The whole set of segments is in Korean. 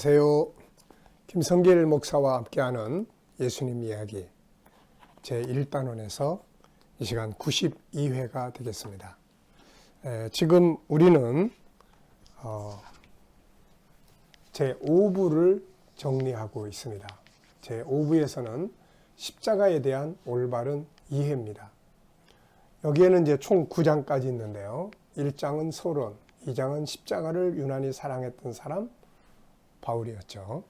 안녕하세요. 김성길 목사와 함께하는 예수님 이야기 제1단원에서 이 시간 92회가 되겠습니다. 에, 지금 우리는 어, 제5부를 정리하고 있습니다. 제5부에서는 십자가에 대한 올바른 이해입니다. 여기에는 이제 총 9장까지 있는데요. 1장은 소론, 2장은 십자가를 유난히 사랑했던 사람 바울이었죠.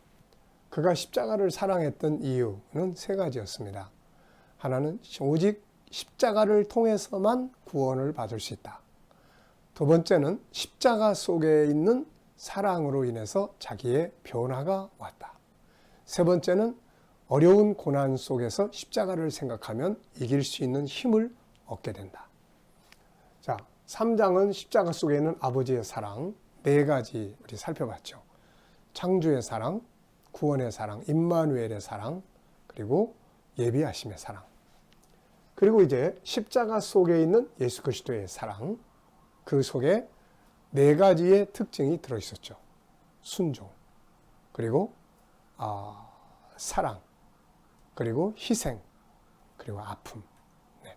그가 십자가를 사랑했던 이유는 세 가지였습니다. 하나는 오직 십자가를 통해서만 구원을 받을 수 있다. 두 번째는 십자가 속에 있는 사랑으로 인해서 자기의 변화가 왔다. 세 번째는 어려운 고난 속에서 십자가를 생각하면 이길 수 있는 힘을 얻게 된다. 자, 3장은 십자가 속에 있는 아버지의 사랑 네 가지 우리 살펴봤죠. 창조의 사랑, 구원의 사랑, 임마누엘의 사랑, 그리고 예비하심의 사랑. 그리고 이제 십자가 속에 있는 예수 그리스도의 사랑, 그 속에 네 가지의 특징이 들어 있었죠. 순종, 그리고 아, 사랑, 그리고 희생, 그리고 아픔. 네.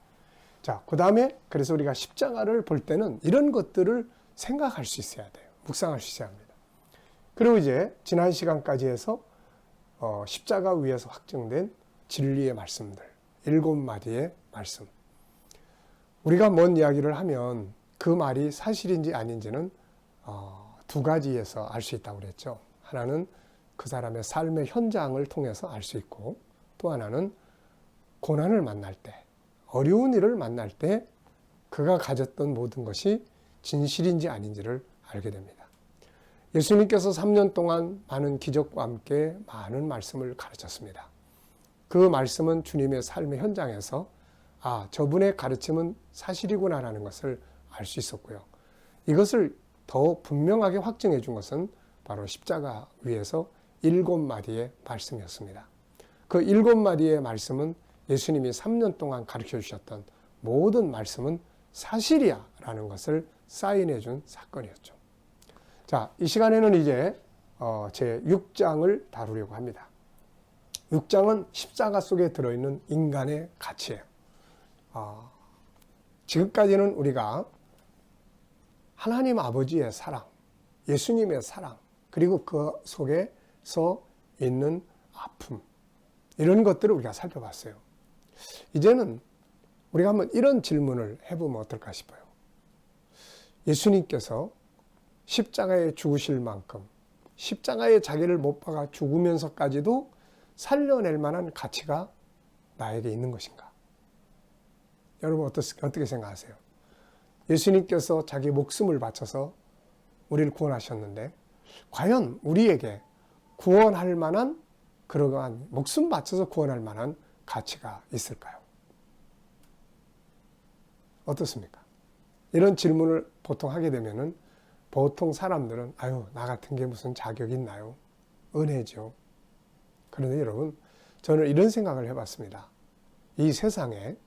자, 그 다음에 그래서 우리가 십자가를 볼 때는 이런 것들을 생각할 수 있어야 돼요. 묵상할 수 있어야 합니다. 그리고 이제 지난 시간까지 해서 어, 십자가 위에서 확정된 진리의 말씀들, 일곱 마디의 말씀. 우리가 뭔 이야기를 하면 그 말이 사실인지 아닌지는 어, 두 가지에서 알 수 있다고 그랬죠. 하나는 그 사람의 삶의 현장을 통해서 알 수 있고 또 하나는 고난을 만날 때, 어려운 일을 만날 때 그가 가졌던 모든 것이 진실인지 아닌지를 알게 됩니다. 예수님께서 3년 동안 많은 기적과 함께 많은 말씀을 가르쳤습니다. 그 말씀은 주님의 삶의 현장에서 아, 저분의 가르침은 사실이구나라는 것을 알 수 있었고요. 이것을 더 분명하게 확증해 준 것은 바로 십자가 위에서 일곱 마디의 말씀이었습니다. 그 일곱 마디의 말씀은 예수님이 3년 동안 가르쳐 주셨던 모든 말씀은 사실이야 라는 것을 사인해 준 사건이었죠. 자, 이 시간에는 이제 어, 제 6장을 다루려고 합니다. 6장은 십자가 속에 들어있는 인간의 가치예요. 어, 지금까지는 우리가 하나님 아버지의 사랑, 예수님의 사랑, 그리고 그 속에서 있는 아픔, 이런 것들을 우리가 살펴봤어요. 이제는 우리가 한번 이런 질문을 해보면 어떨까 싶어요. 예수님께서 십자가에 죽으실 만큼 십자가에 자기를 못 박아 죽으면서까지도 살려낼 만한 가치가 나에게 있는 것인가? 여러분 어떻게 생각하세요? 예수님께서 자기 목숨을 바쳐서 우리를 구원하셨는데 과연 우리에게 구원할 만한 그러한 목숨 바쳐서 구원할 만한 가치가 있을까요? 어떻습니까? 이런 질문을 보통 하게 되면은 보통 사람들은 아유 나 같은 게 무슨 자격 있나요? 은혜죠. 그런데 여러분 저는 이런 생각을 해봤습니다. 이 세상에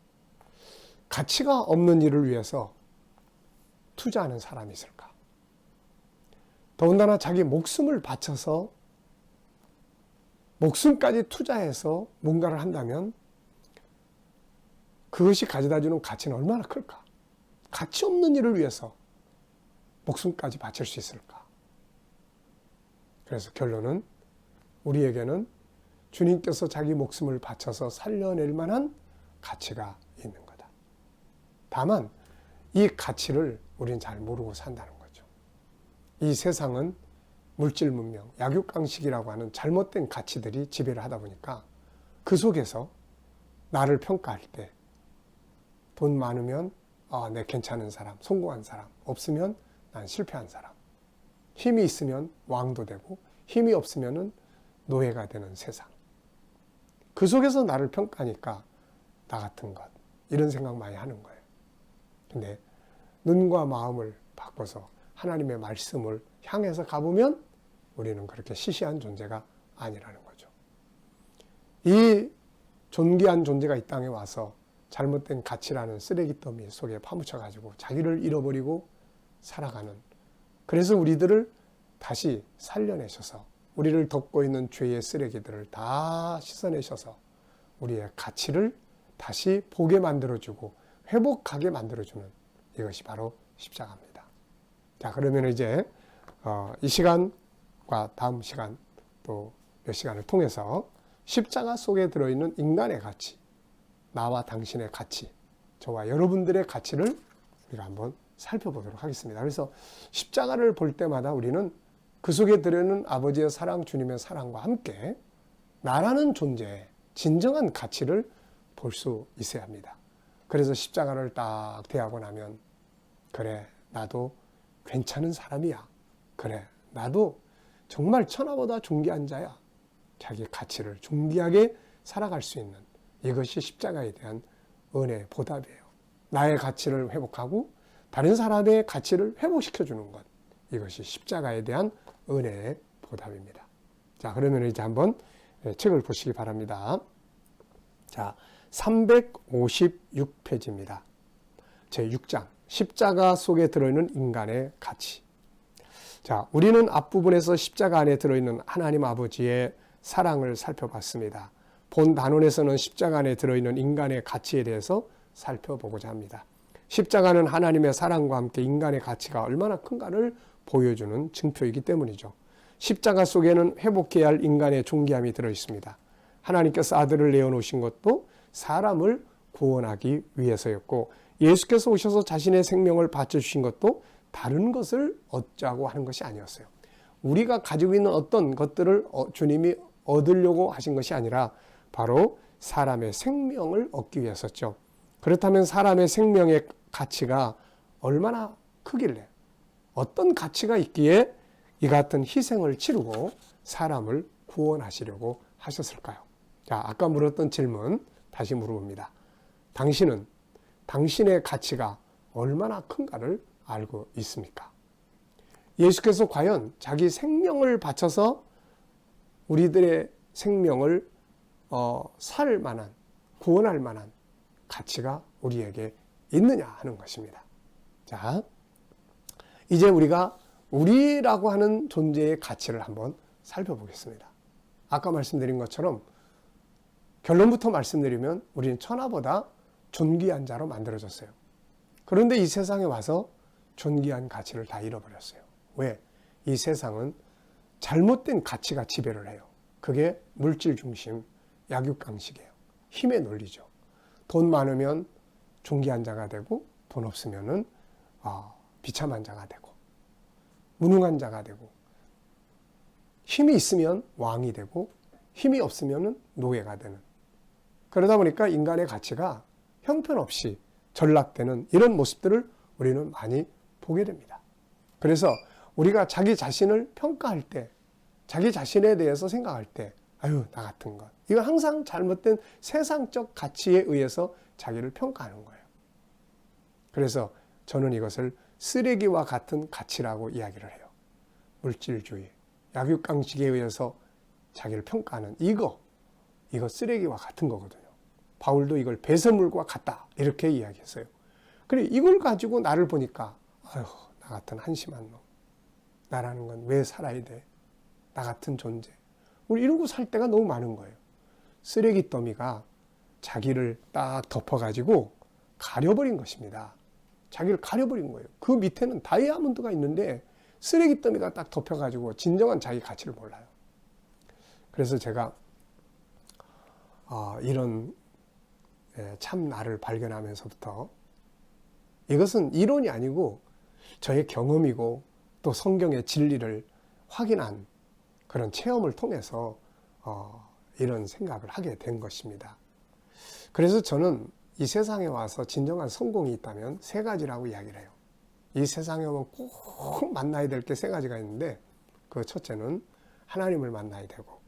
가치가 없는 일을 위해서 투자하는 사람이 있을까? 더군다나 자기 목숨을 바쳐서 목숨까지 투자해서 뭔가를 한다면 그것이 가져다 주는 가치는 얼마나 클까? 가치 없는 일을 위해서 목숨까지 바칠 수 있을까? 그래서 결론은 우리에게는 주님께서 자기 목숨을 바쳐서 살려낼 만한 가치가 있는 거다. 다만 이 가치를 우리는 잘 모르고 산다는 거죠. 이 세상은 물질 문명, 약육강식이라고 하는 잘못된 가치들이 지배를 하다 보니까 그 속에서 나를 평가할 때 돈 많으면 아, 내 괜찮은 사람, 성공한 사람, 없으면 난 실패한 사람. 힘이 있으면 왕도 되고 힘이 없으면 노예가 되는 세상. 그 속에서 나를 평가하니까 나 같은 것 이런 생각 많이 하는 거예요. 근데 눈과 마음을 바꿔서 하나님의 말씀을 향해서 가보면 우리는 그렇게 시시한 존재가 아니라는 거죠. 이 존귀한 존재가 이 땅에 와서 잘못된 가치라는 쓰레기 더미 속에 파묻혀 가지고 자기를 잃어버리고 살아가는 그래서 우리들을 다시 살려내셔서 우리를 덮고 있는 죄의 쓰레기들을 다 씻어내셔서 우리의 가치를 다시 보게 만들어주고 회복하게 만들어주는 이것이 바로 십자가입니다. 자, 그러면 이제 어, 이 시간과 다음 시간 또 몇 시간을 통해서 십자가 속에 들어있는 인간의 가치, 나와 당신의 가치, 저와 여러분들의 가치를 우리가 한번 살펴보도록 하겠습니다. 그래서 십자가를 볼 때마다 우리는 그 속에 들어있는 아버지의 사랑, 주님의 사랑과 함께 나라는 존재의 진정한 가치를 볼 수 있어야 합니다. 그래서 십자가를 딱 대하고 나면 그래 나도 괜찮은 사람이야. 그래 나도 정말 천하보다 존귀한 자야. 자기 가치를 존귀하게 살아갈 수 있는 이것이 십자가에 대한 은혜의 보답이에요. 나의 가치를 회복하고 다른 사람의 가치를 회복시켜 주는 것. 이것이 십자가에 대한 은혜의 보답입니다. 자, 그러면 이제 한번 책을 보시기 바랍니다. 자, 356페이지입니다. 제 6장. 십자가 속에 들어있는 인간의 가치. 자, 우리는 앞부분에서 십자가 안에 들어있는 하나님 아버지의 사랑을 살펴봤습니다. 본 단원에서는 십자가 안에 들어있는 인간의 가치에 대해서 살펴보고자 합니다. 십자가는 하나님의 사랑과 함께 인간의 가치가 얼마나 큰가를 보여주는 증표이기 때문이죠. 십자가 속에는 회복해야 할 인간의 존귀함이 들어 있습니다. 하나님께서 아들을 내어놓으신 것도 사람을 구원하기 위해서였고 예수께서 오셔서 자신의 생명을 바쳐주신 것도 다른 것을 얻자고 하는 것이 아니었어요. 우리가 가지고 있는 어떤 것들을 어, 주님이 얻으려고 하신 것이 아니라 바로 사람의 생명을 얻기 위해서죠. 그렇다면 사람의 생명의 가치가 얼마나 크길래 어떤 가치가 있기에 이 같은 희생을 치르고 사람을 구원하시려고 하셨을까요? 자, 아까 물었던 질문 다시 물어봅니다. 당신은 당신의 가치가 얼마나 큰가를 알고 있습니까? 예수께서 과연 자기 생명을 바쳐서 우리들의 생명을 어, 살 만한, 구원할 만한 가치가 우리에게 있느냐 하는 것입니다. 자, 이제 우리가 우리라고 하는 존재의 가치를 한번 살펴보겠습니다. 아까 말씀드린 것처럼 결론부터 말씀드리면 우리는 천하보다 존귀한 자로 만들어졌어요. 그런데 이 세상에 와서 존귀한 가치를 다 잃어버렸어요. 왜? 이 세상은 잘못된 가치가 지배를 해요. 그게 물질 중심, 약육강식이에요. 힘의 논리죠. 돈 많으면 존귀한 자가 되고 돈 없으면은 어, 비참한 자가 되고 무능한 자가 되고 힘이 있으면 왕이 되고 힘이 없으면 노예가 되는 그러다 보니까 인간의 가치가 형편없이 전락되는 이런 모습들을 우리는 많이 보게 됩니다. 그래서 우리가 자기 자신을 평가할 때, 자기 자신에 대해서 생각할 때, 아유, 나 같은 것. 이건 항상 잘못된 세상적 가치에 의해서 자기를 평가하는 거예요. 그래서 저는 이것을 쓰레기와 같은 가치라고 이야기를 해요. 물질주의, 약육강식에 의해서 자기를 평가하는 이거, 이거 쓰레기와 같은 거거든요. 바울도 이걸 배설물과 같다. 이렇게 이야기했어요. 그래, 이걸 가지고 나를 보니까, 아휴, 나 같은 한심한 놈. 나라는 건 왜 살아야 돼? 나 같은 존재. 우리 이러고 살 때가 너무 많은 거예요. 쓰레기 더미가 자기를 딱 덮어가지고 가려버린 것입니다. 자기를 가려버린 거예요. 그 밑에는 다이아몬드가 있는데 쓰레기 더미가 딱 덮여가지고 진정한 자기 가치를 몰라요. 그래서 제가 어, 이런 예, 참 나를 발견하면서부터 이것은 이론이 아니고 저의 경험이고 또 성경의 진리를 확인한 그런 체험을 통해서 어, 이런 생각을 하게 된 것입니다. 그래서 저는 이 세상에 와서 진정한 성공이 있다면 세 가지라고 이야기를 해요. 이 세상에 오면 꼭 만나야 될 게 세 가지가 있는데 그 첫째는 하나님을 만나야 되고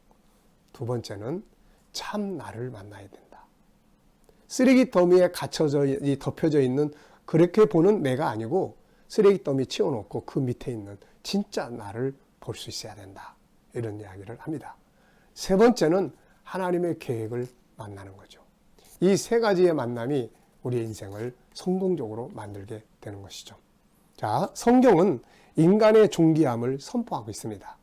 두 번째는 참 나를 만나야 된다. 쓰레기 더미에 갇혀져 덮여져 있는 그렇게 보는 내가 아니고 쓰레기 더미 치워놓고 그 밑에 있는 진짜 나를 볼 수 있어야 된다. 이런 이야기를 합니다. 세 번째는 하나님의 계획을 만나는 거죠. 이 세 가지의 만남이 우리의 인생을 성공적으로 만들게 되는 것이죠. 자, 성경은 인간의 존귀함을 선포하고 있습니다.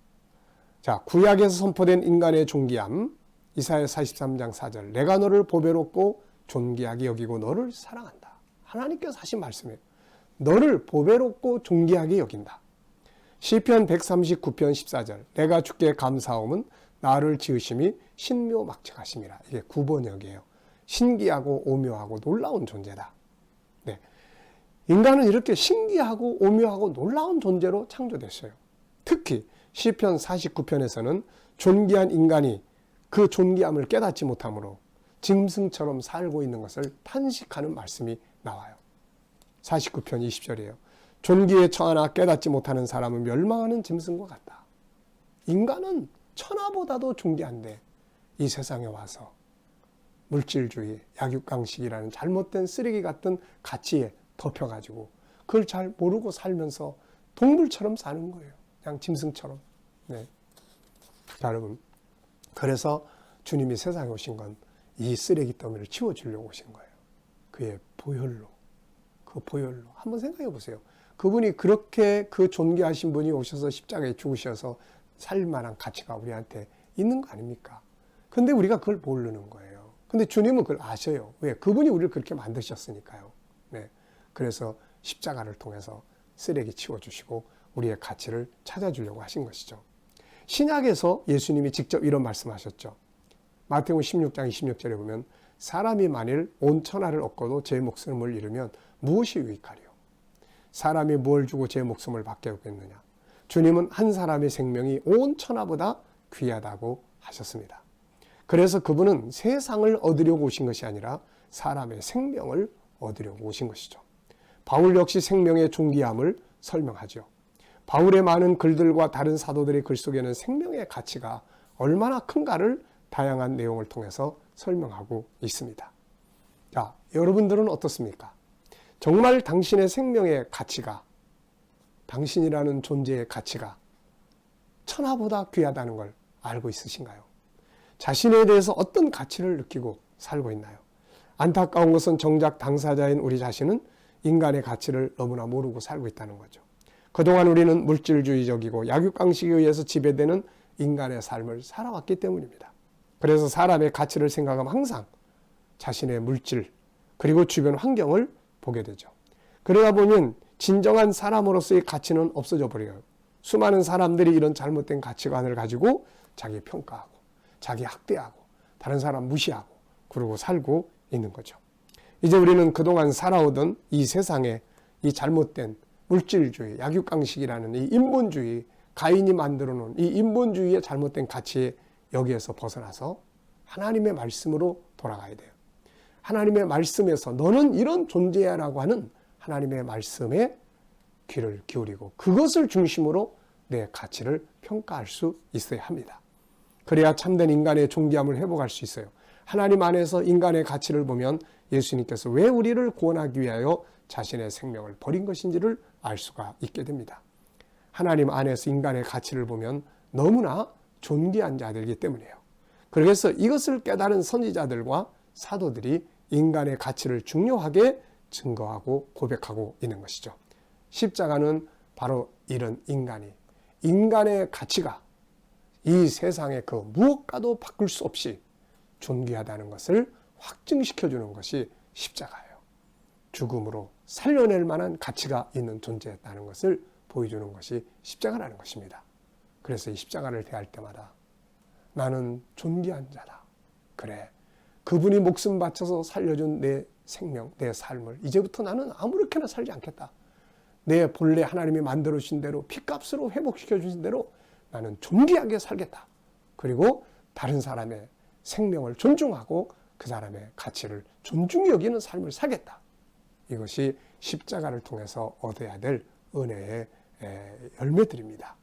자, 구약에서 선포된 인간의 존귀함. 이사야 43장 4절. 내가 너를 보배롭고 존귀하게 여기고 너를 사랑한다. 하나님께서 하신 말씀이에요. 너를 보배롭고 존귀하게 여긴다. 시편 139편 14절. 내가 주께 감사함은 나를 지으심이 신묘막측하심이라. 이게 9번역이에요. 신기하고 오묘하고 놀라운 존재다. 네. 인간은 이렇게 신기하고 오묘하고 놀라운 존재로 창조됐어요. 특히 시편 49편에서는 존귀한 인간이 그 존귀함을 깨닫지 못하므로 짐승처럼 살고 있는 것을 탄식하는 말씀이 나와요. 49편 20절이에요. 존귀에 처하나 깨닫지 못하는 사람은 멸망하는 짐승과 같다. 인간은 천하보다도 존귀한데 이 세상에 와서 물질주의, 약육강식이라는 잘못된 쓰레기 같은 가치에 덮여가지고 그걸 잘 모르고 살면서 동물처럼 사는 거예요. 그냥 짐승처럼. 네. 자, 여러분. 그래서 주님이 세상에 오신 건 이 쓰레기 더미를 치워주려고 오신 거예요. 그의 보혈로. 그 보혈로. 한번 생각해 보세요. 그분이 그렇게 그 존귀하신 분이 오셔서 십자가에 죽으셔서 살 만한 가치가 우리한테 있는 거 아닙니까? 근데 우리가 그걸 모르는 거예요. 근데 주님은 그걸 아셔요. 왜? 그분이 우리를 그렇게 만드셨으니까요. 네. 그래서 십자가를 통해서 쓰레기 치워주시고 우리의 가치를 찾아주려고 하신 것이죠. 신약에서 예수님이 직접 이런 말씀하셨죠. 마태복음 16장 26절에 보면 사람이 만일 온 천하를 얻고도 제 목숨을 잃으면 무엇이 유익하리요? 사람이 뭘 주고 제 목숨을 받게 하겠느냐? 주님은 한 사람의 생명이 온 천하보다 귀하다고 하셨습니다. 그래서 그분은 세상을 얻으려고 오신 것이 아니라 사람의 생명을 얻으려고 오신 것이죠. 바울 역시 생명의 존귀함을 설명하죠. 바울의 많은 글들과 다른 사도들의 글 속에는 생명의 가치가 얼마나 큰가를 다양한 내용을 통해서 설명하고 있습니다. 자, 여러분들은 어떻습니까? 정말 당신의 생명의 가치가, 당신이라는 존재의 가치가 천하보다 귀하다는 걸 알고 있으신가요? 자신에 대해서 어떤 가치를 느끼고 살고 있나요? 안타까운 것은 정작 당사자인 우리 자신은 인간의 가치를 너무나 모르고 살고 있다는 거죠. 그동안 우리는 물질주의적이고 약육강식에 의해서 지배되는 인간의 삶을 살아왔기 때문입니다. 그래서 사람의 가치를 생각하면 항상 자신의 물질 그리고 주변 환경을 보게 되죠. 그러다 보면 진정한 사람으로서의 가치는 없어져 버려요. 수많은 사람들이 이런 잘못된 가치관을 가지고 자기 평가하고 자기 학대하고 다른 사람 무시하고 그러고 살고 있는 거죠. 이제 우리는 그동안 살아오던 이 세상에 이 잘못된 물질주의, 약육강식이라는 이 인본주의, 가인이 만들어 놓은 이 인본주의의 잘못된 가치에 여기에서 벗어나서 하나님의 말씀으로 돌아가야 돼요. 하나님의 말씀에서 너는 이런 존재야라고 하는 하나님의 말씀에 귀를 기울이고 그것을 중심으로 내 가치를 평가할 수 있어야 합니다. 그래야 참된 인간의 존귀함을 회복할 수 있어요. 하나님 안에서 인간의 가치를 보면 예수님께서 왜 우리를 구원하기 위하여 자신의 생명을 버린 것인지를 알 수가 있게 됩니다. 하나님 안에서 인간의 가치를 보면 너무나 존귀한 자들이기 때문이에요. 그래서 이것을 깨달은 선지자들과 사도들이 인간의 가치를 중요하게 증거하고 고백하고 있는 것이죠. 십자가는 바로 이런 인간이 인간의 가치가 이 세상의 그 무엇과도 바꿀 수 없이 존귀하다는 것을 확증시켜 주는 것이 십자가예요. 죽음으로 살려낼 만한 가치가 있는 존재였다는 것을 보여주는 것이 십자가라는 것입니다. 그래서 이 십자가를 대할 때마다 나는 존귀한 자다. 그래. 그분이 목숨 바쳐서 살려준 내 생명, 내 삶을 이제부터 나는 아무렇게나 살지 않겠다. 내 본래 하나님이 만들어 주신 대로 피값으로 회복시켜 주신 대로 나는 존귀하게 살겠다. 그리고 다른 사람의 생명을 존중하고 그 사람의 가치를 존중히 여기는 삶을 살겠다. 이것이 십자가를 통해서 얻어야 될 은혜의 열매들입니다.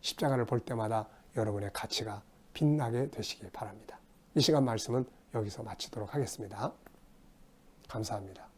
십자가를 볼 때마다 여러분의 가치가 빛나게 되시기 바랍니다. 이 시간 말씀은 여기서 마치도록 하겠습니다. 감사합니다.